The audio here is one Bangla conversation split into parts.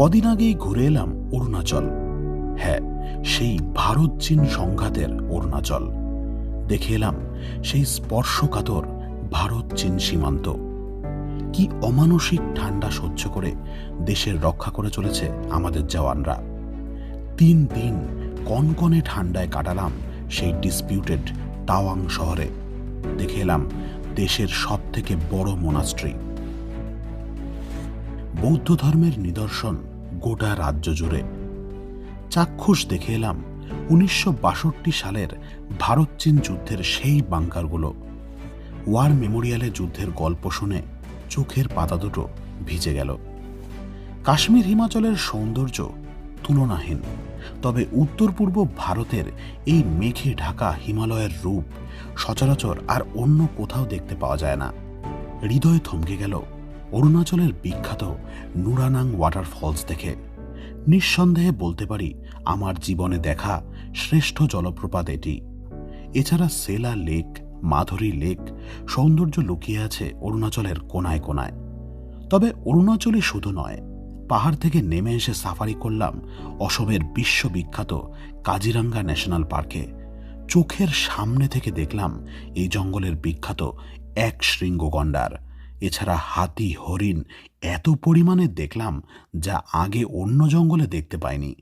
কদিন আগেই ঘুরে এলাম অরুণাচল। হ্যাঁ সেই ভারত চীন সংঘাতের অরুণাচল। দেখে এলাম সেই স্পর্শকাতর ভারত চীন সীমান্ত। কি অমানসিক ঠান্ডা সহ্য করে দেশের রক্ষা করে চলেছে আমাদের জওয়ানরা। তিন দিন কনকনে ঠান্ডায় কাটালাম সেই ডিসপিউটেড টাওয়াং শহরে। দেখে এলাম দেশের সব থেকে বড় মোনাস্ট্রি বৌদ্ধ ধর্মের নিদর্শন গোটা রাজ্য জুড়ে। চাক্ষুষ দেখে এলাম উনিশশো বাষট্টি সালের ভারত চীন যুদ্ধের সেই বাংকারগুলো। ওয়ার মেমোরিয়ালে যুদ্ধের গল্প শুনে চোখের পাতা দুটো ভিজে গেল। কাশ্মীর হিমাচলের সৌন্দর্য তুলনাহীন, তবে উত্তর পূর্ব ভারতের এই মেঘে ঢাকা হিমালয়ের রূপ সচরাচর আর অন্য কোথাও দেখতে পাওয়া যায় না। হৃদয় থমকে গেল অরুণাচলের বিখ্যাত নুরানাং ওয়াটারফলস দেখে নিঃসন্দেহে বলতে পারি আমার জীবনে দেখা শ্রেষ্ঠ জলপ্রপাত এটি। এছাড়া সেলা লেক, মাধুরী লেক, সৌন্দর্য লুকিয়ে আছে অরুণাচলের কোনায় কোনায়। তবে অরুণাচলই শুধু নয়, পাহাড় থেকে নেমে এসে সাফারি করলাম অসমের বিশ্ববিখ্যাত কাজিরাঙ্গা ন্যাশনাল পার্কে। চোখের সামনে থেকে দেখলাম এই জঙ্গলের বিখ্যাত এক শৃঙ্গ গন্ডার এছাড়া হাতি, হরিণ এত পরিমাণে দেখলাম যা আগে অন্য জঙ্গলে দেখতে পাইনি।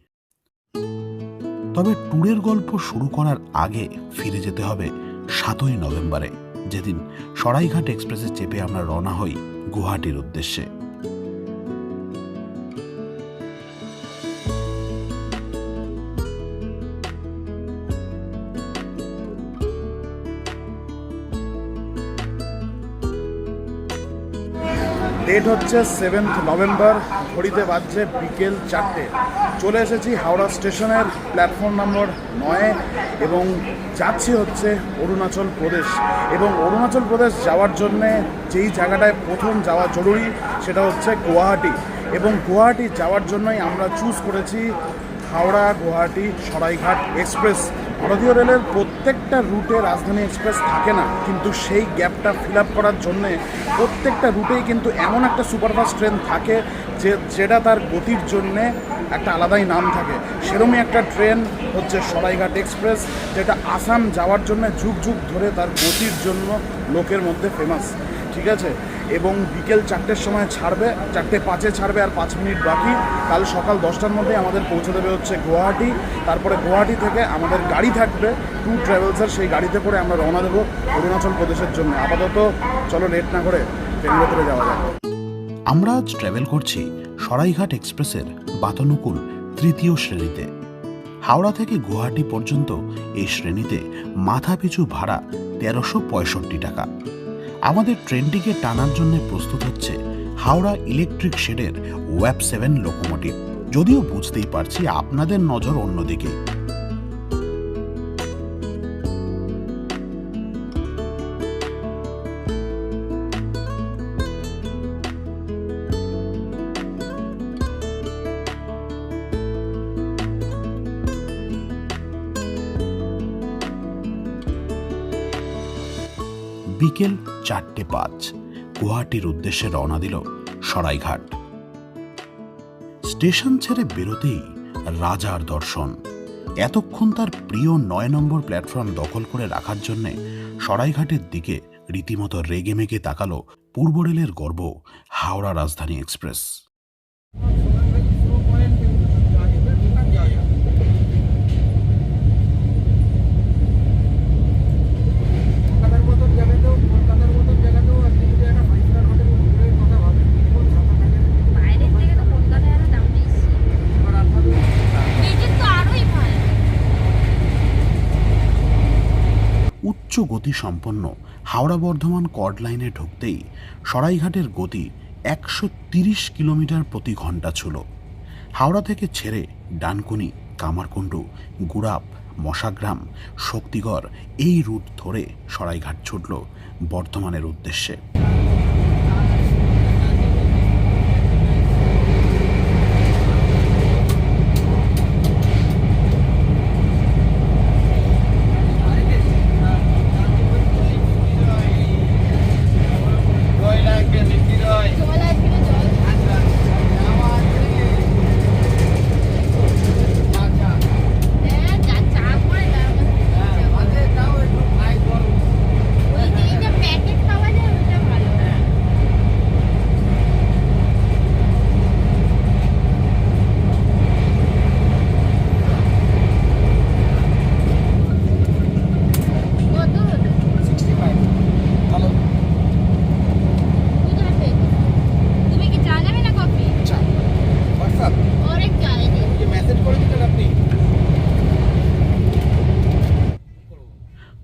তবে ট্যুরের গল্প শুরু করার আগে ফিরে যেতে হবে সাতই নভেম্বরে, যেদিন সরাইঘাট এক্সপ্রেসে চেপে আমরা রওনা হই গুয়াহাটির উদ্দেশ্যে। ডেট হচ্ছে সেভেন্থ নভেম্বর ঘড়িতে বাজছে বিকেল চারটে। চলে এসেছি হাওড়া স্টেশনের প্ল্যাটফর্ম নম্বর নয়ে এবং যাচ্ছি হচ্ছে অরুণাচল প্রদেশ। এবং অরুণাচল প্রদেশ যাওয়ার জন্যে যেই জায়গাটায় প্রথম যাওয়া জরুরি সেটা হচ্ছে গুয়াহাটি। এবং গুয়াহাটি যাওয়ার জন্যই আমরা চুজ করেছি হাওড়া গুয়াহাটি সরাইঘাট এক্সপ্রেস ভারতীয় রেলের প্রত্যেকটা রুটে রাজধানী এক্সপ্রেস থাকে না, কিন্তু সেই গ্যাপটা ফিল আপ করার জন্যে প্রত্যেকটা রুটেই কিন্তু এমন একটা সুপারফাস্ট ট্রেন থাকে যে, যেটা তার গতির জন্যে একটা আলাদাই নাম থাকে। সেরমই একটা ট্রেন হচ্ছে সরাইঘাট এক্সপ্রেস, যেটা আসাম যাওয়ার জন্য যুগ যুগ ধরে তার গতির জন্য লোকের মধ্যে ফেমাস ঠিক আছে? এবং বিকেল চারটের সময় ছাড়বে, চারটে পাঁচে ছাড়বে আর পাঁচ মিনিট বাকি। কাল সকাল দশটার মধ্যে আমাদের পৌঁছে দেবে হচ্ছে গুয়াহাটি। তারপরে গুয়াহাটি থেকে আমাদের গাড়ি থাকবে, টু ট্রাভেলসের সেই গাড়িতে করে আমরা রওনা দেবো অরুণাচল প্রদেশের জন্য। আপাতত চলো লেট না করে ট্রেনের ভেতরে যাওয়া যাক। আমরা আজ ট্রাভেল করছি সরাইঘাট এক্সপ্রেসের বাতানুকূল তৃতীয় শ্রেণীতে। হাওড়া থেকে গুয়াহাটি পর্যন্ত এই শ্রেণীতে মাথাপিছু ভাড়া তেরোশো পঁয়ষট্টি টাকা। আমাদের ট্রেনটিকে টানার জন্য প্রস্তুত হচ্ছে হাওড়া ইলেকট্রিক শেডের ওয়েব সেভেন লোকোমোটিভ। যদিও বুঝতেই পারছি আপনাদের নজর অন্যদিকে। বিকেল চারটে পাঁচ। গুয়াহাটির উদ্দেশ্যে রওনা দিল সরাইঘাট। স্টেশন ছেড়ে বেরোতেই রাজার দর্শন। এতক্ষণ তার প্রিয় নয় নম্বর প্ল্যাটফর্ম দখল করে রাখার জন্যে সরাইঘাটের দিকে রীতিমতো রেগে মেগে তাকালো পূর্ব রেলের গর্ব হাওড়া রাজধানী এক্সপ্রেস কলকাতার মতন জায়গাতেও কলকাতার মতন জায়গাতেও আপনি যদি একটা ফাইভ স্টার হোটেল হোটেলের কথা ভাবেন মিনিমাম সাত আট হাজার বাইরের থেকে তো কলকাতায় আরও দাম বেশি এবার আপনাদের বেজিং তো আরোই ভালো উচ্চ গতি সম্পন্ন হাওড়া বর্ধমান কর্ড লাইনে ঢুকতেই সরাইঘাটের গতি একশো তিরিশ কিলোমিটার প্রতি ঘণ্টা ছিল। হাওড়া থেকে ছেড়ে ডানকুনি, কামারকুণ্ডু, গুড়াপ, মশাগ্রাম, শক্তিগড় এই রুট ধরে সরাইঘাট ছুটল বর্ধমানের উদ্দেশ্যে জল এক কিলো জল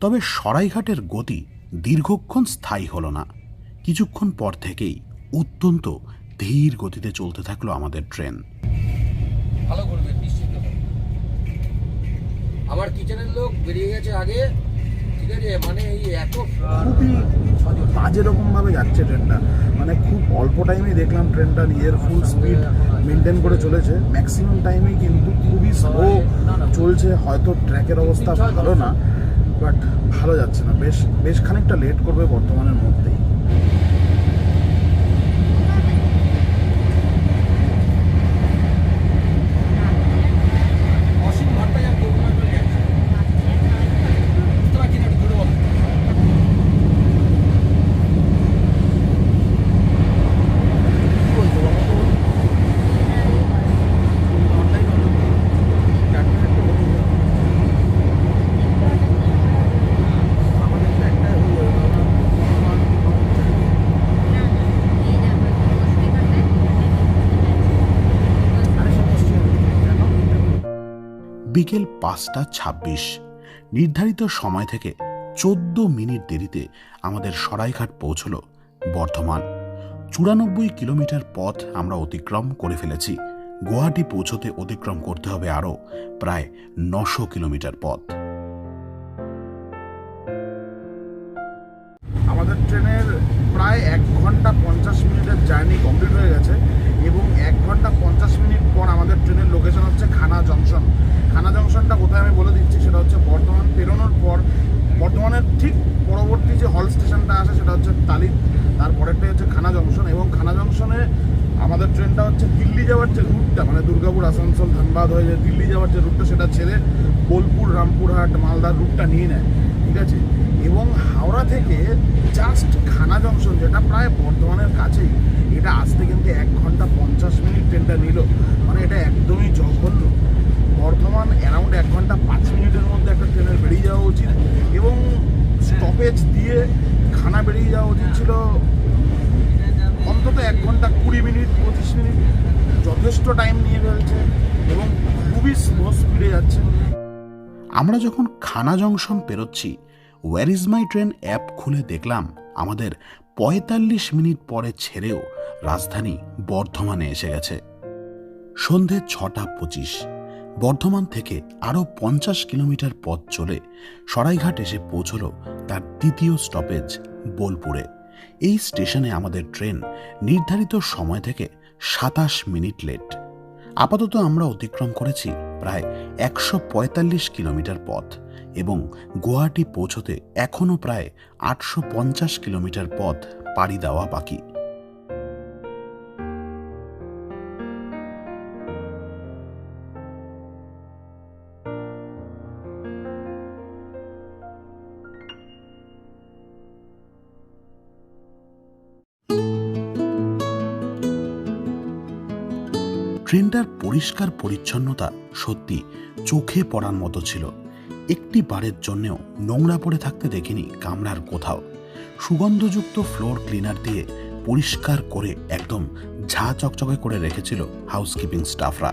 তবে সরাইঘাটের গতি দীর্ঘক্ষণ স্থায়ী হলো না। কিছুক্ষণ পর থেকেই অত্যন্ত ধীর গতিতে চলতে থাকল আমাদের ট্রেন। ভালো করবে নিশ্চিত। আমার কিচেনের লোক বেরিয়ে গেছে আগে। ঠিক আছে মানে এই এত খুবই বাজে রকমভাবে যাচ্ছে ট্রেনটা। মানে খুব অল্প টাইমেই দেখলাম ট্রেনটা নিজের ফুল স্পিড মেনটেন করে চলেছে। ম্যাক্সিমাম টাইমেই কিন্তু খুবই স্লো চলছে হয়তো ট্র্যাকের অবস্থা ভালো না। বাট ভালো যাচ্ছে না। বেশ বেশ খানিকটা লেট করবে বর্তমানের মধ্যেই অসীম ভট্টাচার্য অভিনয় করে গেছে বুঝতে পারছি না একটু জোরে বলো। বিকেল পাঁচটা ছাব্বিশ। নির্ধারিত সময় থেকে চোদ্দ মিনিট দেরিতে আমাদের সরাইঘাট পৌঁছল বর্ধমান। চুরানব্বই কিলোমিটার পথ আমরা অতিক্রম করে ফেলেছি। গুয়াহাটি পৌঁছতে অতিক্রম করতে হবে আরও প্রায় নশো কিলোমিটার পথ। আমাদের ট্রেনের প্রায় এক ঘণ্টা পঞ্চাশ মিনিটের জার্নি কমপ্লিট হয়ে গেছে। এক ঘণ্টা পঞ্চাশ মিনিট পর আমাদের ট্রেনের লোকেশন হচ্ছে খানা জংশন খানা জংশনটা কোথায় আমি বলে দিচ্ছি, সেটা হচ্ছে বর্ধমান পেরোনোর পর, বর্ধমানের ঠিক পরবর্তী যে হল স্টেশনটা আসে সেটা হচ্ছে তালিদ তারপরেরটাই হচ্ছে খানা জংশন এবং খানা জংশনে আমাদের ট্রেনটা হচ্ছে দিল্লি যাওয়ার যে রুটটা মানে দুর্গাপুর, আসানসোল, ধানবাদ হয়ে যে দিল্লি যাওয়ার যে রুটটা সেটা ছেড়ে বোলপুর, রামপুরহাট, মালদার রুটটা নিয়ে নেয়, ঠিক আছে? এবং হাওড়া থেকে জাস্ট খানা জংশন যেটা প্রায় বর্ধমানের কাছেই এটা আসতে কিন্তু এক ঘণ্টা পঞ্চাশ মিনিট ট্রেনটা নিল। মানে এটা একদমই জঘন্য। বর্ধমান অ্যারাউন্ড এক ঘণ্টা পাঁচ মিনিটের মধ্যে একটা ট্রেনের বেরিয়ে যাওয়া উচিত এবং স্টপেজ দিয়ে খানা বেরিয়ে যাওয়া উচিত ছিল অন্তত এক ঘণ্টা কুড়ি মিনিট, পঁচিশ মিনিট। যথেষ্ট টাইম নিয়ে ফেলছে এবং খুবই স্লো স্পিডে যাচ্ছে। আমরা যখন Khana junction পেরোচ্ছি where is my train app খুলে দেখলাম, আমাদের পঁয়তাল্লিশ মিনিট পরে ছেড়েও রাজধানী বর্ধমানে এসে গেছে। সন্ধে ছটা পঁচিশ, বর্ধমান থেকে আরও পঞ্চাশ কিলোমিটার পথ চলে সরাইঘাট এসে পৌঁছল তার দ্বিতীয় স্টপেজ বোলপুরে। এই স্টেশনে আমাদের ট্রেন নির্ধারিত সময় থেকে সাতাশ মিনিট লেট আপাতত আমরা অতিক্রম করেছি প্রায় একশো পঁয়তাল্লিশ কিলোমিটার পথ এবং গুয়াহাটি পৌঁছতে এখনও প্রায় আটশো পঞ্চাশ কিলোমিটার পথ পাড়ি দেওয়া বাকি। ট্রেনটার পরিষ্কার পরিচ্ছন্নতা সত্যি চোখে পড়ার মতো ছিল। একটি বারের জন্যেও নোংরা পড়ে থাকতে দেখিনি কামরার কোথাও। সুগন্ধযুক্ত ফ্লোর ক্লিনার দিয়ে পরিষ্কার করে একদম ঝা চকচকে করে রেখেছিল হাউসকিপিং স্টাফরা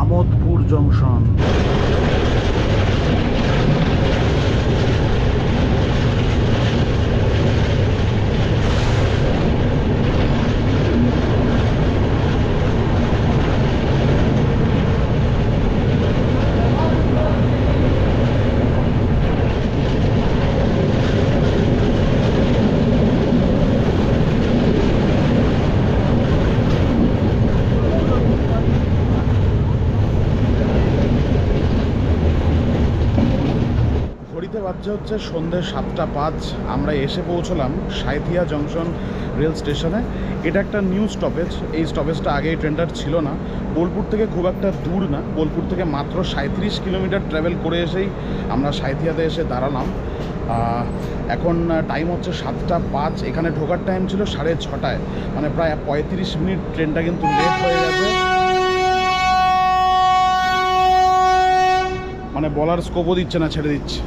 আমোদপুর জংশন ঘড়িতে বাজছে হচ্ছে সন্ধ্যে সাতটা পাঁচ, আমরা এসে পৌঁছলাম সাঁইথিয়া জংশন রেল স্টেশনে। এটা একটা নিউ স্টপেজ এই স্টপেজটা আগে এই ট্রেনটার ছিল না। বোলপুর থেকে খুব একটা দূর না, বোলপুর থেকে মাত্র সাঁত্রিশ কিলোমিটার ট্রাভেল করে এসেই আমরা সাঁইথিয়াতে এসে দাঁড়ালাম। এখন টাইম হচ্ছে সাতটা পাঁচ, এখানে ঢোকার টাইম ছিল সাড়ে ছটায়। মানে প্রায় পঁয়ত্রিশ মিনিট ট্রেনটা কিন্তু লেট হয়ে গেছে। মানে বলার স্কোপও দিচ্ছে না, ছেড়ে দিচ্ছে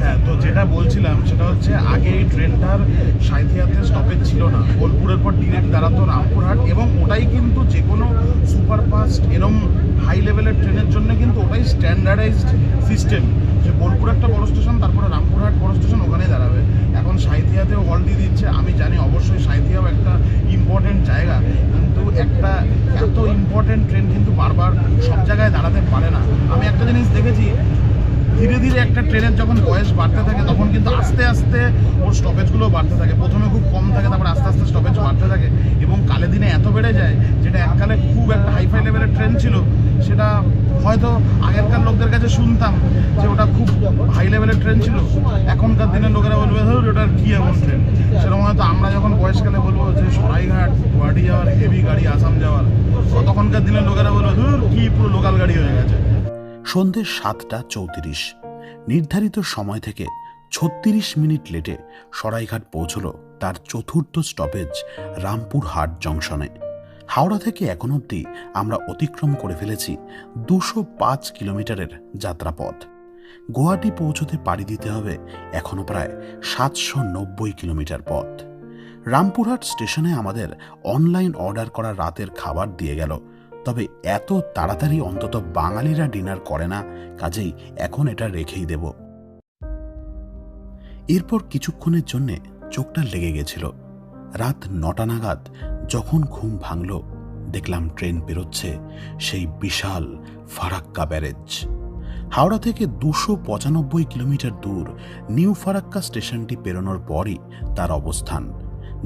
হ্যাঁ তো যেটা বলছিলাম সেটা হচ্ছে আগে এই ট্রেনটার সাঁইথিয়াতে স্টপেজ ছিল না। বোলপুরের পর ডিরেক্ট দাঁড়াতো রামপুরহাট এবং ওটাই কিন্তু যে কোনো সুপারফাস্ট এরম হাই লেভেলের ট্রেনের জন্য কিন্তু ওটাই স্ট্যান্ডার্ডাইজড সিস্টেম যে বোলপুর একটা বড় স্টেশন তারপরে রামপুরহাট বড় স্টেশন ওখানেই দাঁড়াবে। এখন সাঁইথিয়াতেও হল দিয়ে দিচ্ছে। আমি জানি অবশ্যই সাঁইথিয়াও একটা ইম্পর্টেন্ট জায়গা, কিন্তু একটা এত ইম্পর্টেন্ট ট্রেন কিন্তু বারবার সব জায়গায় দাঁড়াতে পারে না। আমি একটা জিনিস দেখেছি ধীরে ধীরে একটা ট্রেনের যখন বয়স বাড়তে থাকে, তখন কিন্তু আস্তে আস্তে ওর স্টপেজগুলো বাড়তে থাকে। প্রথমে খুব কম থাকে, তারপর আস্তে আস্তে স্টপেজ বাড়তে থাকে এবং কালে দিনে এত বেড়ে যায় যেটা এককালে খুব একটা হাইফাই লেভেলের ট্রেন ছিল, সেটা হয়তো আগেরকার লোকদের কাছে শুনতাম যে ওটা খুব হাই লেভেলের ট্রেন ছিল। এখনকার দিনের লোকেরা বলবে, ধর ওটার কী এমন ট্রেন? সেরকম হয়তো আমরা যখন বয়সকালে বলব যে সরাইঘাট গুয়াহাটি যাওয়ার হেভি গাড়ি, আসাম যাওয়ার, তখনকার দিনের লোকেরা বলবে, ধর, কি পুরো লোকাল গাড়ি হয়ে গেছে। সন্ধে সাতটা চৌত্রিশ। নির্ধারিত সময় থেকে ছত্রিশ মিনিট লেটে সরাইঘাট পৌঁছল তার চতুর্থ স্টপেজ রামপুরহাট জংশনে হাওড়া থেকে এখন অবধি আমরা অতিক্রম করে ফেলেছি দুশো পাঁচ কিলোমিটারের যাত্রাপথ। গুয়াহাটি পৌঁছতে পাড়ি দিতে হবে এখনও প্রায় সাতশো নব্বই কিলোমিটার পথ। রামপুরহাট স্টেশনে আমাদের অনলাইন অর্ডার করা রাতের খাবার দিয়ে গেল তবে এত তাড়াতাড়ি অন্তত বাঙালিরা ডিনার করে না, কাজেই এখন এটা রেখেই দেব। এরপর কিছুক্ষণের জন্যে চোখটা লেগে গেছিল। রাত নটা নাগাদ যখন ঘুম ভাঙল, দেখলাম ট্রেন পেরোচ্ছে সেই বিশাল ফারাক্কা ব্যারেজ। হাওড়া থেকে দুশো পঁচানব্বই কিলোমিটার দূর নিউ ফারাক্কা স্টেশনটি পেরোনোর পরই তার অবস্থান।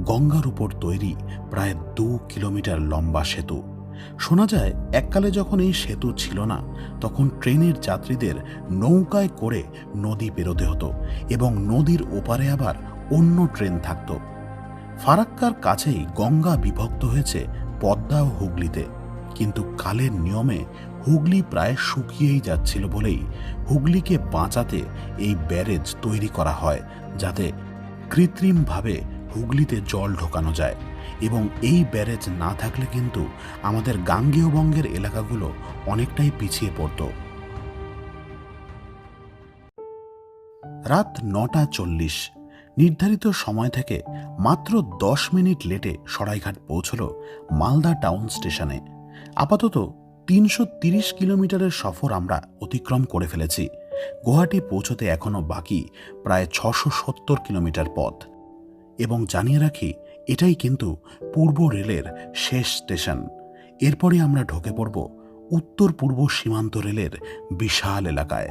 গঙ্গার উপর তৈরি প্রায় দু কিলোমিটার লম্বা সেতু। শোনা যায়, এককালে যখন এই সেতু ছিল না, তখন ট্রেনের যাত্রীদের নৌকায় করে নদী পেরোতে হতো এবং নদীর ওপারে আবার অন্য ট্রেন থাকত। ফারাক্কার কাছেই গঙ্গা বিভক্ত হয়েছে পদ্মা ও হুগলিতে। কিন্তু কালের নিয়মে হুগলি প্রায় শুকিয়েই যাচ্ছিল বলেই হুগলিকে বাঁচাতে এই ব্যারেজ তৈরি করা হয়, যাতে কৃত্রিমভাবে হুগলিতে জল ঢোকানো যায়। এবং এই ব্যারেজ না থাকলে কিন্তু আমাদের গাঙ্গেয় বঙ্গের এলাকাগুলো অনেকটাই পিছিয়ে পড়ত। রাত নটা চল্লিশ। নির্ধারিত সময় থেকে মাত্র দশ মিনিট লেটে সরাইঘাট পৌঁছল মালদা টাউন স্টেশনে। আপাতত তিনশো তিরিশ কিলোমিটারের সফর আমরা অতিক্রম করে ফেলেছি। গুয়াহাটি পৌঁছতে এখনও বাকি প্রায় ছশো সত্তর কিলোমিটার পথ। এবং জানিয়ে রাখি এটাই কিন্তু পূর্ব রেলের শেষ স্টেশন। এরপরে আমরা ঢোকে পড়ব উত্তর পূর্ব সীমান্ত রেলের বিশাল এলাকায়।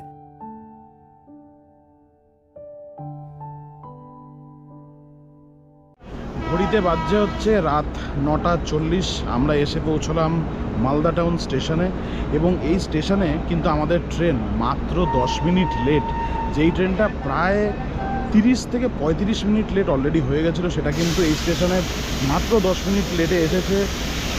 ঘড়িতে বাজছে হচ্ছে রাত নটা চল্লিশ। আমরা এসে পৌঁছলাম মালদা টাউন স্টেশনে এবং এই স্টেশনে কিন্তু আমাদের ট্রেন মাত্র দশ মিনিট লেট। যেই ট্রেনটা প্রায় তিরিশ থেকে পঁয়ত্রিশ মিনিট লেট অলরেডি হয়ে গেছিল, সেটা কিন্তু এই স্টেশনে মাত্র দশ মিনিট লেটে এসেছে।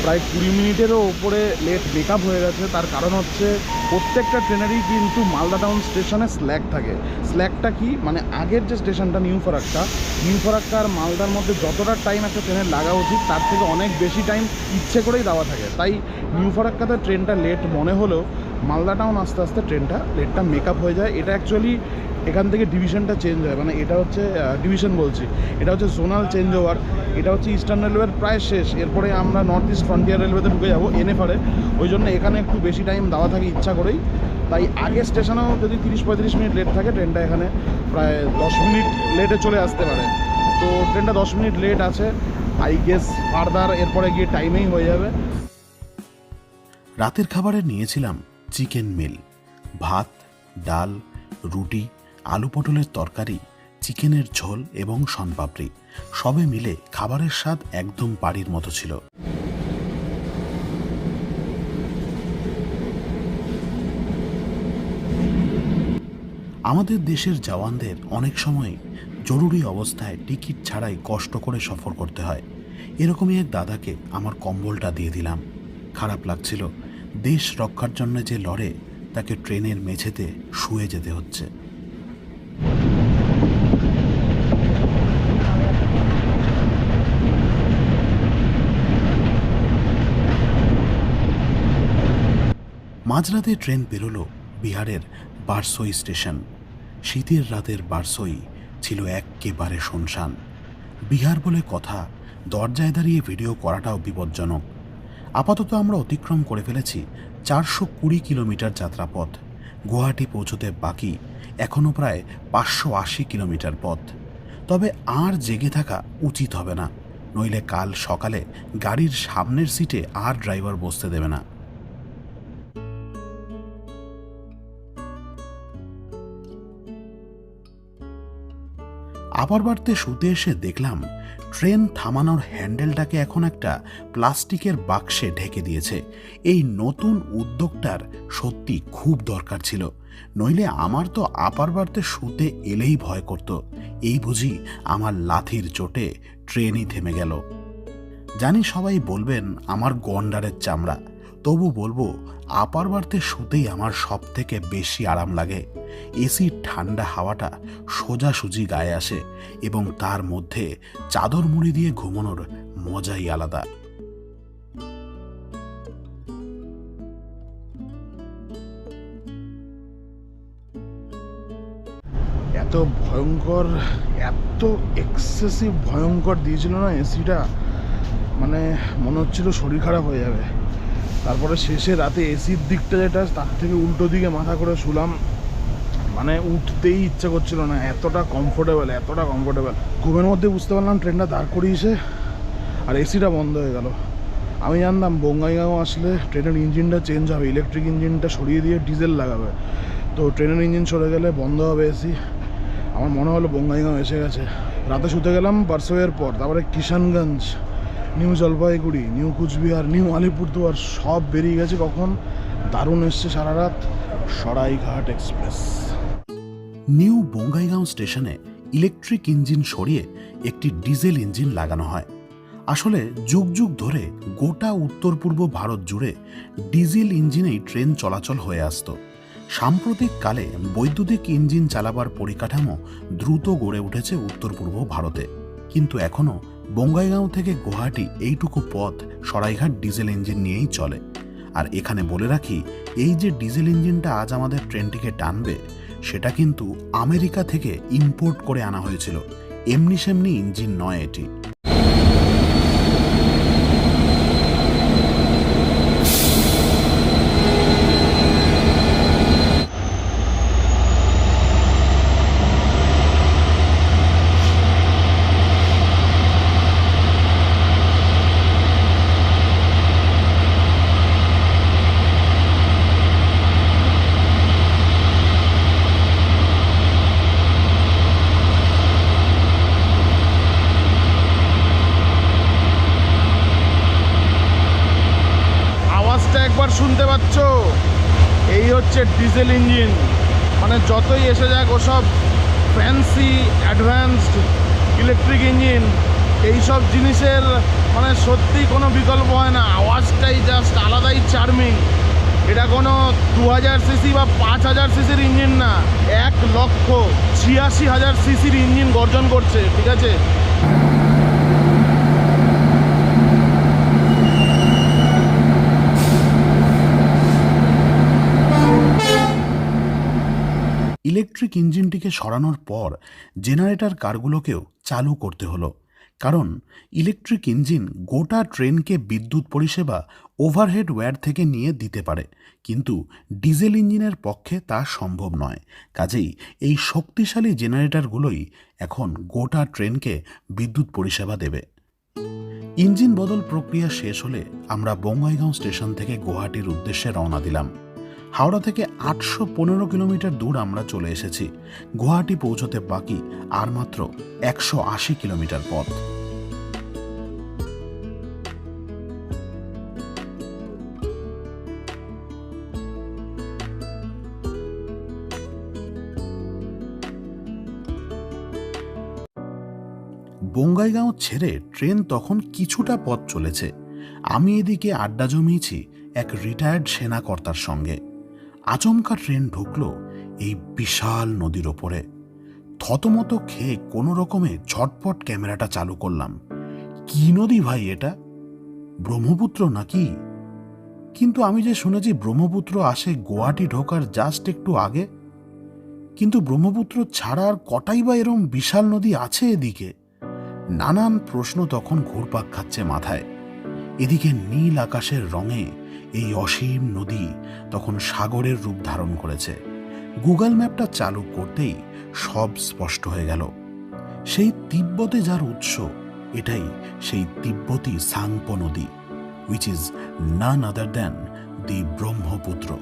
প্রায় কুড়ি মিনিটেরও ওপরে লেট মেকআপ হয়ে গেছে। তার কারণ হচ্ছে, প্রত্যেকটা ট্রেনেরই কিন্তু মালদা টাউন স্টেশনে স্ল্যাগ থাকে। স্ল্যাগটা কি? মানে আগের যে স্টেশনটা, নিউ ফারাক্কা নিউ ফারাক্কা আর মালদার মধ্যে যতটা টাইম একটা ট্রেনের লাগা উচিত, তার থেকে অনেক বেশি টাইম ইচ্ছে করেই দেওয়া থাকে। তাই নিউ ফারাক্কাতে ট্রেনটা লেট মনে হলেও, মালদা টাউন আস্তে আস্তে ট্রেনটা লেটটা মেকআপ হয়ে যায়। এটা অ্যাকচুয়ালি এখান থেকে ডিভিশনটা চেঞ্জ হয়। মানে এটা হচ্ছে ডিভিশন বলছি। এটা হচ্ছে জোনাল চেঞ্জ ওভার এটা হচ্ছে ইস্টার্ন রেলওয়ের প্রায় শেষ। এরপরে আমরা নর্থ ইস্ট ফ্রন্টিয়ার রেলওয়েতে ঢুকে যাব এনএফআরে ওই জন্য এখানে একটু বেশি টাইম দেওয়া থাকে ইচ্ছা করেই। তাই আগে স্টেশনেও যদি তিরিশ পঁয়ত্রিশ মিনিট লেট থাকে ট্রেনটা এখানে প্রায় দশ মিনিট লেটে চলে আসতে পারে। তো ট্রেনটা দশ মিনিট লেট আছে। আই গেস ফার্দার এরপরে গিয়ে টাইমেই হয়ে যাবে। রাতের খাবারে নিয়েছিলাম চিকেন মিল ভাত, ডাল, রুটি আলু পটলের তরকারি, চিকেনের ঝোল এবং শনপাপড়ি সবে মিলে খাবারের স্বাদ একদম বাড়ির মতো ছিল। আমাদের দেশের জওয়ানদের অনেক সময় জরুরি অবস্থায় টিকিট ছাড়াই কষ্ট করে সফর করতে হয়। এরকমই এক দাদাকে আমার কম্বলটা দিয়ে দিলাম। খারাপ লাগছিল, দেশ রক্ষার জন্য যে লড়ে তাকে ট্রেনের মেঝেতে শুয়ে যেতে হচ্ছে। মাঝরাতে ট্রেন পেরোলো বিহারের বারসই স্টেশন। শীতের রাতের বারসই ছিল এক্কেবারে শুনশান। বিহার বলে কথা, দরজায় দাঁড়িয়ে ভিডিও করাটাও বিপজ্জনক। আপাতত আমরা অতিক্রম করে ফেলেছি চারশো কুড়ি কিলোমিটার যাত্রাপথ। গুয়াহাটি পৌঁছতে বাকি এখনও প্রায় পাঁচশো আশি কিলোমিটার পথ। তবে আর জেগে থাকা উচিত হবে না, নইলে কাল সকালে গাড়ির সামনের সিটে আর ড্রাইভার বসতে দেবে না। আবার বাড়তে শুতে এসে দেখলাম ট্রেন থামানোর হ্যান্ডেলটাকে এখন একটা প্লাস্টিকের বাক্সে ঢেকে দিয়েছে। এই নতুন উদ্যোগটার সত্যি খুব দরকার ছিল। নইলে আমার তো আপার বাড়তে শুতে এলেই ভয় করত। এই বুঝি আমার লাথির চোটে ট্রেনই থেমে গেল। জানি সবাই বলবেন আমার গন্ডারের চামড়া। তবু বলব আপার বাড়তে শুতেই আমার সব থেকে বেশি আরাম লাগে। এসির ঠান্ডা হাওয়াটা সোজাসুজি গায়ে আসে এবং তার মধ্যে চাদর মুড়ি দিয়ে ঘুমানোর মজাই আলাদা। এত ভয়ঙ্কর, এত এক্সেসিভ ভয়ঙ্কর দিয়েছিল না এসিটা মানে মনে হচ্ছিল শরীর খারাপ হয়ে যাবে। তারপরে শেষে রাতে এসির দিকটা যেটা, তার থেকে উল্টো দিকে মাথা করে শুলাম। মানে উঠতেই ইচ্ছা করছিল না, এতটা কমফোর্টেবল এতটা কমফোর্টেবল ঘুমের মধ্যে বুঝতে পারলাম ট্রেনটা দাঁড় করিয়েছে, আর এসিটা বন্ধ হয়ে গেল। আমি জানতাম বঙ্গাইগাঁও আসলে ট্রেনের ইঞ্জিনটা চেঞ্জ হবে ইলেকট্রিক ইঞ্জিনটা সরিয়ে দিয়ে ডিজেল লাগাবে। তো ট্রেনের ইঞ্জিন সরে গেলে বন্ধ হবে এসি। আমার মনে হলো বঙ্গাইগাঁও এসে গেছে। রাতে শুতে গেলাম বারসোয়ের পর, তারপরে Kishanganj. New Jalpaiguri, new Cooch Behar, new Alipurduar সব বেরিয়ে গেছে কখন? দারুণ এসছে সারা রাত সরাইঘাট এক্সপ্রেস। নিউ বঙ্গাইগাঁও স্টেশনে ইলেকট্রিক ইঞ্জিন সরিয়ে একটি ডিজেল ইঞ্জিন লাগানো হয়। আসলে যুগ যুগ ধরে গোটা উত্তর পূর্ব ভারত জুড়ে ডিজেল ইঞ্জিনেই ট্রেন চলাচল হয়ে আসতো। সাম্প্রতিক কালে বৈদ্যুতিক ইঞ্জিন চালাবার পরিকাঠামো দ্রুত গড়ে উঠেছে উত্তর পূর্ব ভারতে। কিন্তু এখনও বঙ্গাইগাঁও থেকে গুয়াহাটি এইটুকু পথ সরাইঘাট ডিজেল ইঞ্জিন নিয়েই চলে। আর এখানে বলে রাখি, এই যে ডিজেল ইঞ্জিনটা আজ আমাদের ট্রেনটিকে টানবে, সেটা কিন্তু আমেরিকা থেকে ইম্পোর্ট করে আনা হয়েছিল। এমনি সেমনি ইঞ্জিন নয় এটি আওয়াজটা একবার শুনতে পাচ্ছ এই হচ্ছে ডিজেল ইঞ্জিন মানে যতই এসে যাক ওসব ফ্যান্সি অ্যাডভান্সড ইলেকট্রিক ইঞ্জিন এইসব জিনিসের মানে সত্যি কোনো বিকল্প হয় না আওয়াজটাই জাস্ট আলাদাই চার্মিং এটা কোনো দু হাজার সিসি বা পাঁচ হাজার সিসির ইঞ্জিন না এক লক্ষ ছিয়াশি হাজার সিসির ইঞ্জিন গর্জন করছে, ঠিক আছে? ইলেকট্রিক ইঞ্জিনটিকে সরানোর পর জেনারেটর কারগুলোকেও চালু করতে হলো। কারণ ইলেকট্রিক ইঞ্জিন গোটা ট্রেনকে বিদ্যুৎ পরিষেবা ওভারহেড ওয়্যার থেকে নিয়ে দিতে পারে, কিন্তু ডিজেল ইঞ্জিনের পক্ষে তা সম্ভব নয়। কাজেই এই শক্তিশালী জেনারেটরগুলোই এখন গোটা ট্রেনকে বিদ্যুৎ পরিষেবা দেবে। ইঞ্জিন বদল প্রক্রিয়া শেষ হলে আমরা বঙ্গাইগাঁও স্টেশন থেকে গুয়াহাটির উদ্দেশ্যে রওনা দিলাম। হাওড়া থেকে আটশো পনেরো কিলোমিটার দূর আমরা চলে এসেছি। গুয়াহাটি পৌঁছতে বাকি আর মাত্র একশো আশি কিলোমিটার পথ। বঙ্গাইগাঁও ছেড়ে ট্রেন তখন কিছুটা পথ চলেছে। আমি এদিকে আড্ডা জমিয়েছি এক রিটায়ার্ড সেনাকর্তার সঙ্গে। আচমকা ট্রেন ঢুকলো এই বিশাল নদীর ওপরে। থতমত খেয়ে কোনো রকমে ঝটপট ক্যামেরাটা চালু করলাম। কি নদী ভাই এটা? ব্রহ্মপুত্র নাকি? কিন্তু আমি যে শুনেছি ব্রহ্মপুত্র আসে গুয়াহাটি ঢোকার জাস্ট একটু আগে। কিন্তু ব্রহ্মপুত্র ছাড়া আর কটাই বা এরম বিশাল নদী আছে এদিকে? নানান প্রশ্ন তখন ঘুরপাক খাচ্ছে মাথায়। এদিকে নীল আকাশের রঙে এই অসীম নদী তখন সাগরের রূপ ধারণ করেছে। গুগল ম্যাপটা চালু করতেই সব স্পষ্ট হয়ে গেল। সেই তিব্বতে যার উৎস, এটাই সেই তিব্বতী সাংপ নদী which is none other than the Brahmaputra.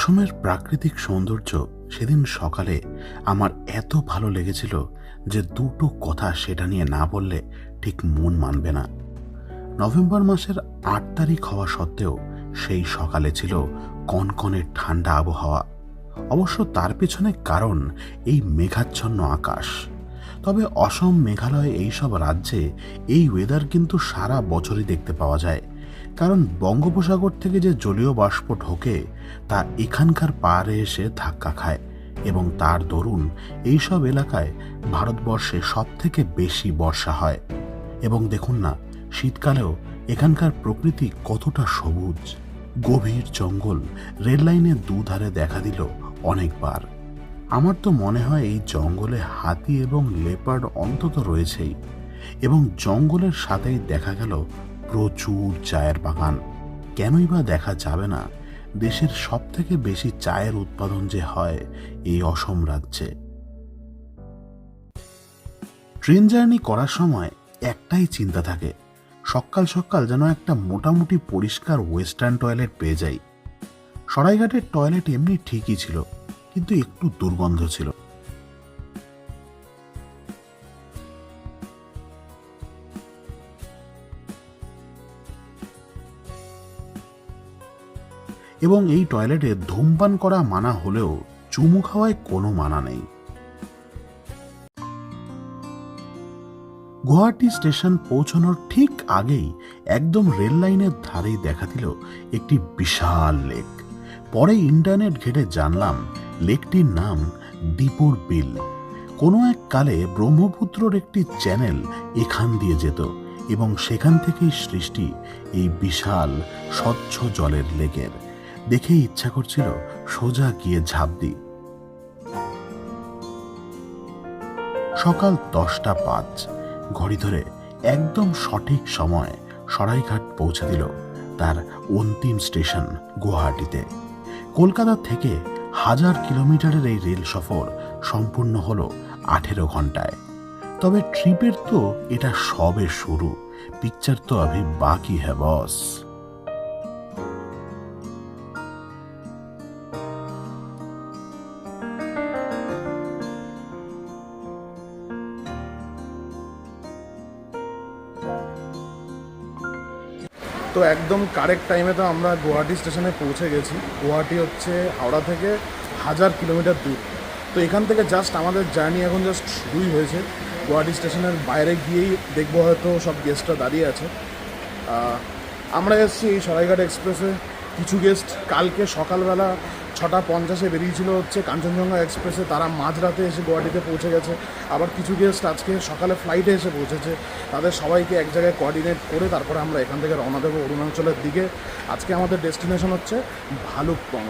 অসমের প্রাকৃতিক সৌন্দর্য সেদিন সকালে আমার এত ভালো লেগেছিল যে দুটো কথা সেটা নিয়ে না বললে ঠিক মন মানবে না। নভেম্বর মাসের আট তারিখ হওয়া সত্ত্বেও সেই সকালে ছিল কনকনে ঠান্ডা আবহাওয়া। অবশ্য তার পেছনে কারণ এই মেঘাচ্ছন্ন আকাশ। তবে অসম মেঘালয় এইসব রাজ্যে এই ওয়েদার কিন্তু সারা বছরই দেখতে পাওয়া যায়। কারণ বঙ্গোপসাগর থেকে যে জলীয় বাষ্প ঢোকে, তা এখানকার পাড়ে এসে ধাক্কা খায় এবং তার দরুন এইসব এলাকায় ভারতবর্ষে সব থেকে বেশি বর্ষা হয়। এবং দেখুন না, শীতকালেও এখানকার প্রকৃতি কতটা সবুজ। গভীর জঙ্গল রেললাইনের দুধারে দেখা দিল অনেকবার। আমার তো মনে হয় এই জঙ্গলে হাতি এবং লেপার্ড অন্তত রয়েছেই। এবং জঙ্গলের সাথেই দেখা গেল প্রচুর চায়ের বাগান। কেনই বা দেখা যাবে না দেশের সব থেকে বেশি চায়ের উৎপাদন যে হয় এই অসম রাজ্যে। ট্রেন জার্নি করার সময় একটাই চিন্তা থাকে, সকাল সকাল যেন একটা মোটামুটি পরিষ্কার ওয়েস্টার্ন টয়লেট পেয়ে যাই। সরাইঘাটের টয়লেট এমনি ঠিকই ছিল, কিন্তু একটু দুর্গন্ধ ছিল। এবং এই টয়লেটে ধূমপান করা মানা হলেও চুমু খাওয়ায় কোনো মানা নেই। গুয়াহাটি স্টেশন পৌঁছানোর ঠিক আগেই একদম রেল লাইনের ধারেই দেখা দিল একটি বিশাল লেক। পরে ইন্টারনেট ঘেটে জানলাম লেকটির নাম দীপুর বিল। কোনো এক কালে ব্রহ্মপুত্রর একটি চ্যানেল এখান দিয়ে যেত এবং সেখান থেকেই সৃষ্টি এই বিশাল স্বচ্ছ জলের লেকের। দেখে ইচ্ছা করছিল সোজা গিয়ে ঝাঁপ দিই। সকাল দশটা পাঁচ, ঘড়ি ধরে একদম সঠিক সময় সরাইঘাট পৌঁছে দিল তার অন্তিম স্টেশন গুয়াহাটিতে। কলকাতা থেকে হাজার কিলোমিটারের এই রেল সফর সম্পূর্ণ হলো আঠেরো ঘন্টায় তবে ট্রিপের তো এটা সবে শুরু, পিকচার তো अभी বাকি হ্যাঁ বস। তো একদম কারেক্ট টাইমে তো আমরা গুয়াহাটি স্টেশনে পৌঁছে গেছি। গুয়াহাটি হচ্ছে হাওড়া থেকে হাজার কিলোমিটার দূর। তো এখান থেকে জাস্ট আমাদের জার্নি এখন জাস্ট শুরুই হয়েছে। গুয়াহাটি স্টেশনের বাইরে গিয়েই দেখব হয়তো সব গেস্টরা দাঁড়িয়ে আছে। আমরা এসেছি এই সরাইঘাট এক্সপ্রেসে কিছু গেস্ট কালকে সকালবেলা ছটা পঞ্চাশে বেরিয়েছিল হচ্ছে কাঞ্চনজঙ্ঘা এক্সপ্রেসে। তারা মাঝরাতে এসে গুয়াহাটিতে পৌঁছে গেছে। আবার কিছু গেস্ট আজকে সকালে ফ্লাইটে এসে পৌঁছেছে। তাদের সবাইকে এক জায়গায় কোয়ার্ডিনেট করে তারপরে আমরা এখান থেকে রওনা দেবো অরুণাচলের দিকে। আজকে আমাদের ডেস্টিনেশন হচ্ছে ভালুকপং।